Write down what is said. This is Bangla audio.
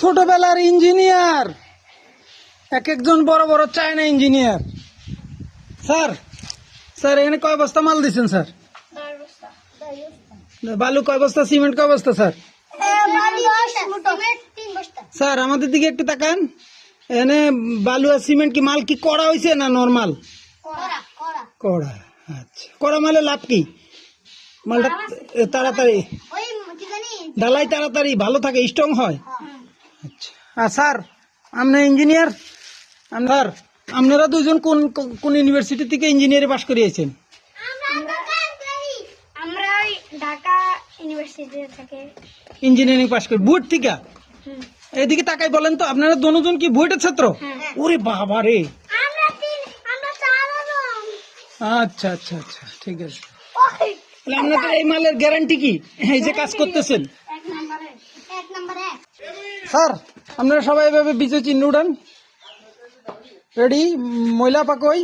ছোটবেলার ইঞ্জিনিয়ার। এক একজন বড় বড় চায়না ইঞ্জিনিয়ার। স্যার স্যার এখানে কয় বস্তা মাল দিচ্ছেন স্যার? বালু কয় বস্তা সিমেন্ট কয় বস্তা স্যার? স্যার আমাদের দিকে একটু তাকান। এখানে বালু আর সিমেন্ট কি মাল কি করা হয়েছে না নর্মাল? কড়া আচ্ছা। কড়া মালে লাভ কি? মালটা তাড়াতাড়ি। ঢালাই তাড়াতাড়ি ভালো থাকে স্ট্রং হয়? আচ্ছা। আর স্যার আপনি ইঞ্জিনিয়ার? আপনার আপনারা দুজন কোন কোন ইউনিভার্সিটি থেকে ইঞ্জিনিয়ারে পাশ করিয়েছেন? আমরা ঢাকা ইউনিভার্সিটি থেকে। ইঞ্জিনিয়ারিং পাশ করি। বুট থেকে। এদিকে তাকাই বলেন তো আপনারা দুজন কি বুয়েটের ছাত্র? হ্যাঁ। ওরে বাবা রে। আচ্ছা আচ্ছা আচ্ছা ঠিক আছে। তাহলে আপনাদের এই মালের গ্যারান্টি কি? এই যে কাজ করতেছেন। স্যার আপনারা সবাই এভাবে বিজয় চিহ্ন উঠান রেডি? ময়লা পাকই?